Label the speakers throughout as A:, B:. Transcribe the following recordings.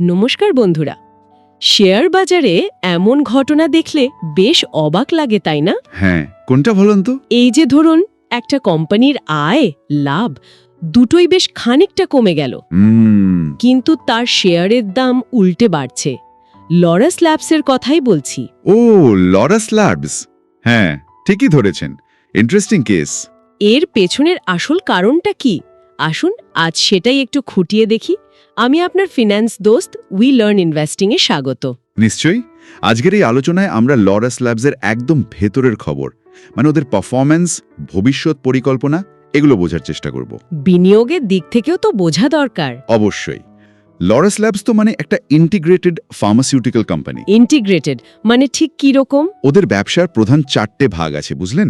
A: নমস্কার বন্ধুরা। শেয়ার বাজারে এমন ঘটনা দেখলে বেশ অবাক লাগে তাই না?
B: হ্যাঁ কোনটা বলুন তো?
A: এই যে ধরুন একটা কোম্পানির আয় লাভ দুটোই বেশ খানিকটা কমে গেল। কিন্তু তার শেয়ারের দাম উল্টে বাড়ছে। লরাস ল্যাবসের কথাই বলছি।
B: ও লরাস ল্যাবস। হ্যাঁ ঠিকই ধরেছেন। ইন্টারেস্টিং কেস
A: এর পেছনের আসল কারণটা কি? আসুন আজ সেটাই একটু খুঁটিয়ে দেখি। আমি আপনার ফিন্যান্স দোস্ত উই লার্ন ইনভেস্টিং এ স্বাগত।
B: নিশ্চয়ই? আজকের এই আলোচনায় আমরা লরাস ল্যাবসের একদম ভেতরের খবর মানে ওদের পারফরম্যান্স ভবিষ্যৎ পরিকল্পনা এগুলো বোঝার চেষ্টা করব।
A: বিনিয়োগের দিক থেকেও তো বোঝা দরকার।
B: অবশ্যই। লরাস ল্যাবস তো মানে একটা ইন্টিগ্রেটেড ফার্মাসিউটিক্যাল কোম্পানি
A: ইন্টিগ্রেটেড মানে ঠিক কি রকম?
B: ওদের ব্যবসার প্রধান চারটে ভাগ আছে বুঝলেন?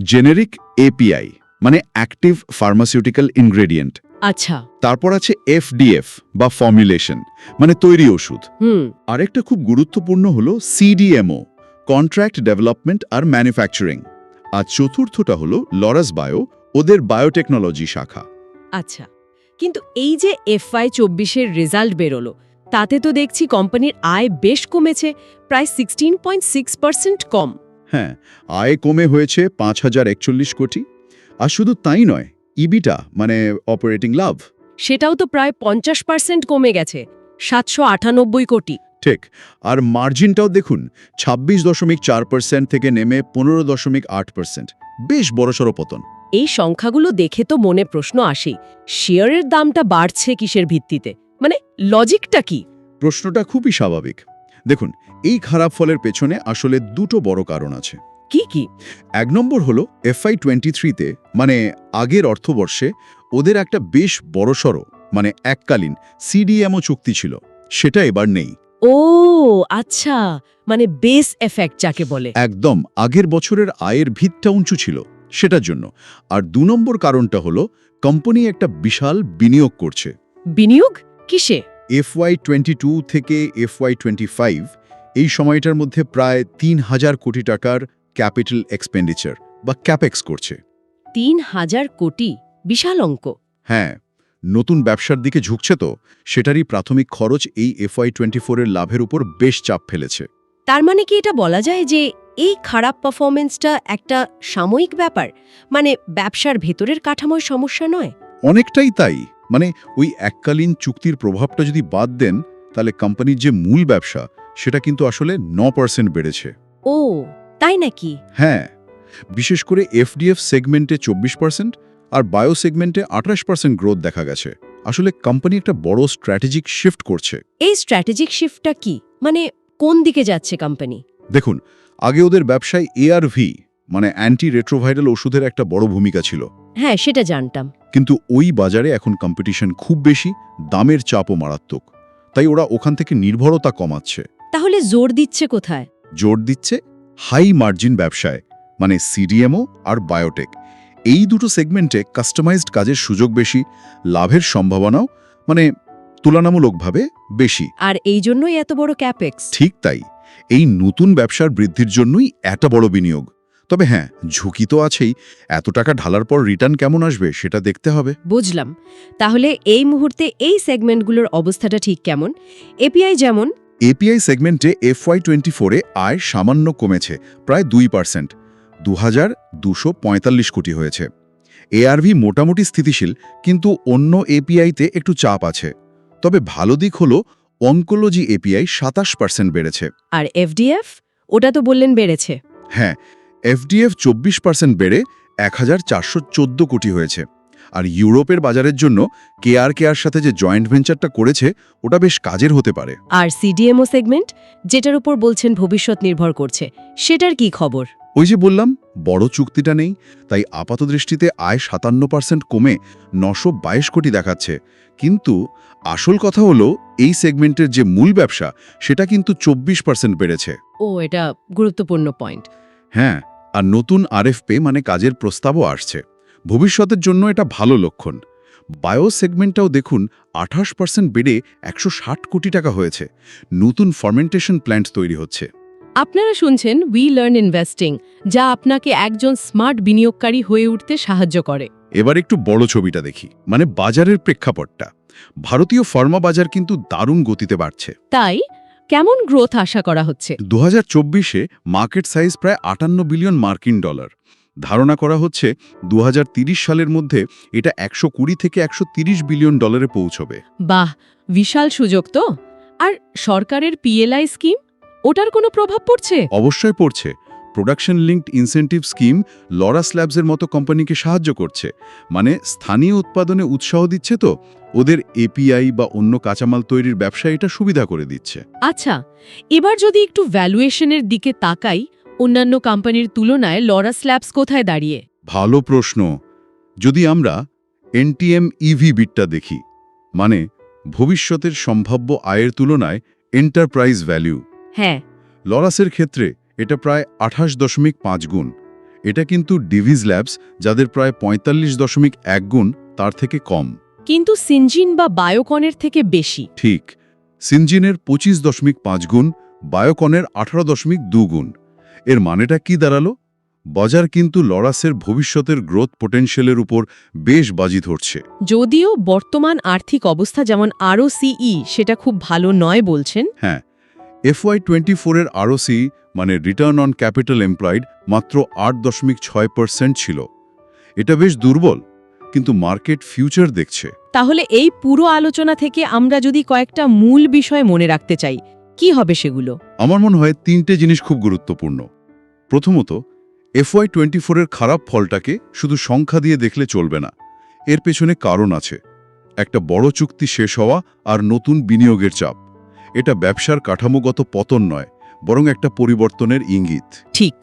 B: জেনেরিক এপিআই মানে অ্যাক্টিভ ফার্মাসিউটিক্যাল ইনগ্রেডিয়েন্ট
A: আচ্ছা।
B: তারপর আছে এফডিএফ বা ফর্মুলেশন মানে তৈরি ওষুধ।
A: হুম।
B: আরেকটা খুব গুরুত্বপূর্ণ হলো সিডিএমও কন্ট্রাক্ট ডেভেলপমেন্ট আর ম্যানুফ্যাকচারিং আর চতুর্থটা হলো লরাস বায়ো ওদের বায়োটেকনোলজি শাখা।
A: আচ্ছা। কিন্তু এই যে এফআই চব্বিশের রেজাল্ট বেরোলো তাতে তো দেখছি কোম্পানির আয় বেশ কমেছে প্রায় সিক্সটিন পয়েন্ট সিক্স পার্সেন্ট কম।
B: হ্যাঁ আয় কমে হয়েছে পাঁচ হাজার একচল্লিশ কোটি। আর শুধু তাই নয় ইবিটা মানে অপারেটিং লাভ
A: সেটাও তো প্রায় পঞ্চাশ পার্সেন্ট কমে গেছে সাতশো আটানব্বই কোটি।
B: ঠিক আর মার্জিনটাও দেখুন ছাব্বিশ দশমিক চার পার্সেন্ট থেকে নেমে পনেরো দশমিক আট পার্সেন্ট বেশ বড়সড় পতন।
A: এই সংখ্যাগুলো দেখে তো মনে প্রশ্ন আসেই শেয়ারের দামটা বাড়ছে কিসের ভিত্তিতে? মানে লজিকটা কি?
B: প্রশ্নটা খুবই স্বাভাবিক। দেখুন এই খারাপ ফলের পেছনে আসলে দুটো বড় কারণ আছে।
A: কি কি?
B: এক নম্বর হলো এফআই টোয়েন্টি থ্রিতে মানে আগের অর্থবর্ষে ওদের একটা বেশ বড়সড় মানে এককালীন সিডিএমও চুক্তি ছিল। সেটা এবার নেই।
A: ও আচ্ছা মানে বেস এফেক্ট যাকে বলে।
B: একদম আগের বছরের আয়ের ভিতটা উঁচু ছিল সেটার জন্য। আর দু নম্বর কারণটা হলো কোম্পানি একটা বিশাল বিনিয়োগ করছে।
A: বিনিয়োগ? কিসে?
B: এফওয়াই টোয়েন্টি টু থেকে এফওয়াই টোয়েন্টি ফাইভ এই সময়টার মধ্যে প্রায় তিন হাজার কোটি টাকার ক্যাপিটাল এক্সপেন্ডিচার বা ক্যাপেক্স করছে।
A: তিন হাজার কোটি বিশাল অঙ্ক।
B: হ্যাঁ নতুন ব্যবসার দিকে ঝুঁকছে তো সেটারই প্রাথমিক খরচ এই এফওয়াই টোয়েন্টি ফোরের লাভের উপর বেশ চাপ ফেলেছে।
A: তার মানে কি এটা বলা যায় যে এই খারাপ পারফরমেন্সটা একটা সাময়িক ব্যাপার? মানে ব্যবসার ভেতরের কাঠামোর সমস্যা নয়?
B: অনেকটাই তাই। মানে ওই এককালীন চুক্তির প্রভাবটা যদি বাদ দেন তাহলে কোম্পানির যে মূল ব্যবসা সেটা কিন্তু আসলে ন পার্সেন্ট বেড়েছে।
A: ও তাই নাকি?
B: হ্যাঁ বিশেষ করে এফডিএফ সেগমেন্টে চব্বিশ পার্সেন্ট আর বায়ো সেগমেন্টে আঠাশ পার্সেন্ট গ্রোথ দেখা গেছে। আসলে কোম্পানি একটা বড় স্ট্র্যাটেজিক শিফট করছে।
A: এই স্ট্র্যাটেজিক শিফটটা কি? মানে কোন দিকে যাচ্ছে কোম্পানি
B: দেখুন আগে ওদের ব্যবসায় এআরভি মানে অ্যান্টি রেট্রোভাইরাল ওষুধের একটা বড় ভূমিকা ছিল।
A: হ্যাঁ সেটা জানতাম।
B: কিন্তু ওই বাজারে এখন কম্পিটিশন খুব বেশি দামের চাপও মারাত্মক। তাই ওরা ওখান থেকে নির্ভরতা কমাচ্ছে।
A: তাহলে জোর দিচ্ছে কোথায়?
B: জোর দিচ্ছে হাই মার্জিন ব্যবসায় মানে সিডিএমও আর বায়োটেক এই দুটো সেগমেন্টে কাস্টমাইজড কাজের সুযোগ বেশি লাভের সম্ভাবনাও মানে তুলনামূলকভাবে বেশি।
A: আর এই জন্যই এত বড় ক্যাপেক্স
B: ঠিক তাই। এই নতুন ব্যবসার বৃদ্ধির জন্যই এত বড় বিনিয়োগ। তবে হ্যাঁ ঝুঁকি তো আছেই। এত টাকা ঢালার পর রিটার্ন কেমন আসবে সেটা দেখতে হবে।
A: বুঝলাম। তাহলে এই মুহূর্তে এই সেগমেন্টগুলোর অবস্থাটা ঠিক কেমন? এপিআই যেমন
B: এপিআই সেগমেন্টে এফ ওয়াই টোয়েন্টি ফোরে আয় সামান্য কমেছে প্রায় দুই পার্সেন্ট। দু হাজার দুশো পঁয়তাল্লিশ কোটি হয়েছে। এআরভি মোটামুটি স্থিতিশীল কিন্তু অন্য এপিআইতে একটু চাপ আছে। তবে ভালো দিক হল অঙ্কোলজি এপিআই সাতাশ পার্সেন্ট বেড়েছে।
A: আর এফডিএফ ওটা তো বললেন বেড়েছে।
B: হ্যাঁ এফডিএফ চব্বিশ পার্সেন্ট বেড়ে এক হাজার চারশো চোদ্দ কোটি হয়েছে। আর ইউরোপের বাজারের জন্য কেআর কেয়ার সাথে যে জয়েন্ট ভেঞ্চারটা করেছে ওটা বেশ কাজের হতে পারে।
A: আর সিডিএমও সেগমেন্ট যেটার উপর বলছেন ভবিষ্যৎ নির্ভর করছে সেটার কি খবর?
B: ওই যে বললাম বড় চুক্তিটা নেই তাই আপাতদৃষ্টিতে আয় সাতান্ন পার্সেন্ট কমে নশো বাইশ কোটি দেখাচ্ছে। কিন্তু আসল কথা হলো এই সেগমেন্টের যে মূল ব্যবসা সেটা কিন্তু চব্বিশ পার্সেন্ট বেড়েছে।
A: ও এটা গুরুত্বপূর্ণ পয়েন্ট
B: হ্যাঁ আর নতুন আরএফপে মানে কাজের প্রস্তাবও আসছে। ভবিষ্যতের জন্য এটা ভালো লক্ষণ। বায়ো সেগমেন্টটাও দেখুন আঠাশ পার্সেন্ট বেড়ে একশো ষাট কোটি টাকা হয়েছে। নতুন ফার্মেন্টেশন প্ল্যান্ট তৈরি হচ্ছে।
A: আপনারা শুনছেন উই লার্ন ইনভেস্টিং যা আপনাকে একজন স্মার্ট বিনিয়োগকারী হয়ে উঠতে সাহায্য করে।
B: এবার একটু বড় ছবিটা দেখি মানে বাজারের প্রেক্ষাপটটা। ভারতীয় ফার্মা বাজার কিন্তু দারুণ গতিতে বাড়ছে।
A: তাই কেমন গ্রোথ আশা করা হচ্ছে?
B: দু হাজার চব্বিশে মার্কেট সাইজ প্রায় আটান্ন বিলিয়ন মার্কিন ডলার ধারণা করা হচ্ছে দু সালের মধ্যে এটা একশো কুড়ি থেকে একশো বিলিয়ন ডলারে পৌঁছবে।
A: বাহ বিশাল সুযোগ তো। আর সরকারের পিএলআই স্কিম? ওটার কোনো প্রভাব পড়ছে?
B: অবশ্যই পড়ছে। Production linked incentive scheme Laurus স্ল্যাবসের মতো কোম্পানিকে সাহায্য করছে। মানে স্থানীয় উৎপাদনে উৎসাহ দিচ্ছে তো। ওদের এপিআই বা অন্য কাঁচামাল তৈরির ব্যবসা এটা সুবিধা করে দিচ্ছে।
A: আচ্ছা এবার যদি একটু ভ্যালুয়েশনের দিকে তাকাই অন্যান্য কোম্পানির তুলনায় লরা স্ল্যাবস কোথায় দাঁড়িয়ে?
B: ভালো প্রশ্ন। যদি আমরা এনটিএম ইভি বিটটা দেখি মানে ভবিষ্যতের সম্ভাব্য আয়ের তুলনায় এন্টারপ্রাইজ ভ্যালু।
A: হ্যাঁ।
B: লরাসের ক্ষেত্রে এটা প্রায় আঠাশ দশমিক পাঁচ গুণ। এটা কিন্তু ডিভিজ ল্যাবস যাদের প্রায় পঁয়তাল্লিশ দশমিক এক গুণ তার থেকে কম।
A: কিন্তু সিনজিন বা বায়োকনের থেকে বেশি।
B: ঠিক। সিনজিনের পঁচিশ দশমিক পাঁচ গুণ বায়োকনের আঠারো দশমিক দু গুণ। এর মানেটা কি দাঁড়াল? বাজার কিন্তু লরাসের ভবিষ্যতের গ্রোথ পোটেনশিয়ালের উপর বেশ বাজি ধরছে।
A: যদিও বর্তমান আর্থিক অবস্থা যেমন আরও সিই সেটা খুব ভালো নয় বলছেন।
B: হ্যাঁ এফওয়াই টোয়েন্টি ফোরের আরওসি মানে রিটার্ন অন ক্যাপিটাল এমপ্লয়েড মাত্র আট দশমিক ছয় পার্সেন্ট ছিল। এটা বেশ দুর্বল কিন্তু মার্কেট ফিউচার দেখছে।
A: তাহলে এই পুরো আলোচনা থেকে আমরা যদি কয়েকটা মূল বিষয় মনে রাখতে চাই কি হবে সেগুলো?
B: আমার মনে হয় তিনটে জিনিস খুব গুরুত্বপূর্ণ। প্রথমত এফওয়াই টোয়েন্টি ফোরের খারাপ ফলটাকে শুধু সংখ্যা দিয়ে দেখলে চলবে না। এর পেছনে কারণ আছে। একটা বড় চুক্তি শেষ হওয়া আর নতুন বিনিয়োগের চাপ। এটা ব্যবসার কাঠামোগত পতন নয় বরং একটা পরিবর্তনের ইঙ্গিত।
A: ঠিক।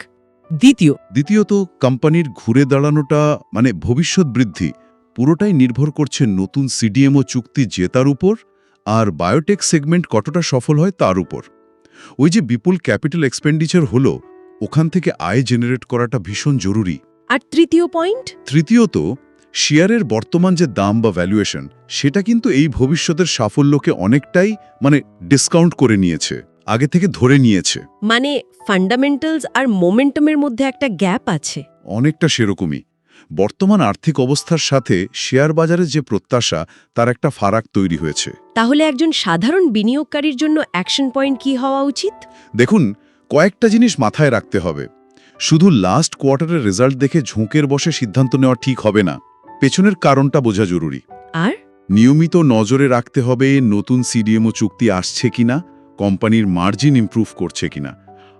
A: দ্বিতীয়।
B: দ্বিতীয়ত কোম্পানির ঘুরে দাঁড়ানোটা মানে ভবিষ্যৎ বৃদ্ধি পুরোটাই নির্ভর করছে নতুন সিডিএমও চুক্তি জেতার উপর আর বায়োটেক সেগমেন্ট কতটা সফল হয় তার উপর। ওই যে বিপুল ক্যাপিটাল এক্সপেন্ডিচার হলো ওখান থেকে আয় জেনারেট করাটা ভীষণ জরুরি।
A: আর তৃতীয় পয়েন্ট
B: তৃতীয়ত শেয়ারের বর্তমান যে দাম বা ভ্যালুয়েশন সেটা কিন্তু এই ভবিষ্যতের সাফল্যকে অনেকটাই মানে ডিসকাউন্ট করে নিয়েছে আগে থেকে ধরে নিয়েছে।
A: মানে ফান্ডামেন্টালস আর মোমেন্টামের মধ্যে একটা গ্যাপ আছে।
B: অনেকটা সেরকমই। বর্তমান আর্থিক অবস্থার সাথে শেয়ার বাজারের যে প্রত্যাশা তার একটা ফারাক তৈরি হয়েছে।
A: তাহলে একজন সাধারণ বিনিয়োগকারীর জন্য অ্যাকশন পয়েন্ট কি হওয়া উচিত?
B: দেখুন কয়েকটা জিনিস মাথায় রাখতে হবে। শুধু লাস্ট কোয়ার্টারের রেজাল্ট দেখে ঝুঁকের বসে সিদ্ধান্ত নেওয়া ঠিক হবে না। পেছনের কারণটা বোঝা জরুরি।
A: আর?
B: নিয়মিত নজরে রাখতে হবে নতুন সিডিএমও চুক্তি আসছে কিনা কোম্পানির মার্জিন ইমপ্রুভ করছে কিনা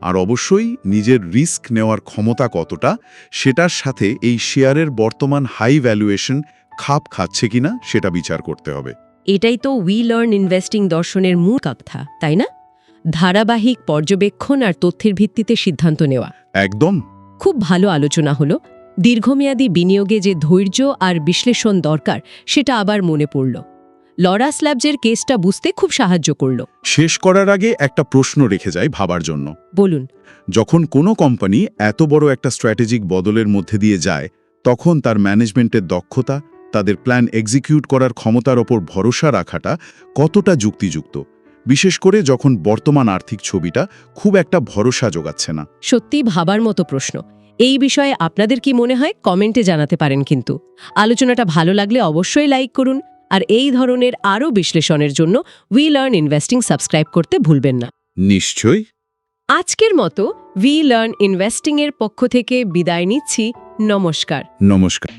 B: আর অবশ্যই নিজের রিস্ক নেওয়ার ক্ষমতা কতটা সেটার সাথে এই শেয়ারের বর্তমান হাই ভ্যালুয়েশন খাপ খাচ্ছে কিনা সেটা বিচার করতে হবে।
A: এটাই তো উই লার্ন ইনভেস্টিং দর্শনের মূল কথা তাই না? ধারাবাহিক পর্যবেক্ষণ আর তথ্যের ভিত্তিতে সিদ্ধান্ত নেওয়া।
B: একদম।
A: খুব ভালো আলোচনা হলো। দীর্ঘমেয়াদী বিনিয়োগে যে ধৈর্য আর বিশ্লেষণ দরকার সেটা আবার মনে পড়ল। লরা স্ল্যাবজের কেসটা বুঝতে খুব সাহায্য করল।
B: শেষ করার আগে একটা প্রশ্ন রেখে যায় ভাবার জন্য।
A: বলুন।
B: যখন কোনো কোম্পানি এত বড় একটা স্ট্র্যাটেজিক বদলের মধ্যে দিয়ে যায় তখন তার ম্যানেজমেন্টের দক্ষতা তাদের প্ল্যান এক্সিকিউট করার ক্ষমতার ওপর ভরসা রাখাটা কতটা যুক্তিযুক্ত? বিশেষ করে যখন বর্তমান আর্থিক ছবিটা খুব একটা ভরসা যোগাচ্ছে না।
A: সত্যি ভাবার মতো প্রশ্ন। এই বিষয়ে আপনাদের কি মনে হয় কমেন্টে জানাতে পারেন কিন্তু। আলোচনাটা ভালো লাগলে অবশ্যই লাইক করুন আর এই ধরনের আরও বিশ্লেষণের জন্য উই লার্ন ইনভেস্টিং সাবস্ক্রাইব করতে ভুলবেন না।
B: নিশ্চয়ই।
A: আজকের মতো উই লার্ন ইনভেস্টিং এর পক্ষ থেকে বিদায় নিচ্ছি। নমস্কার।
B: নমস্কার।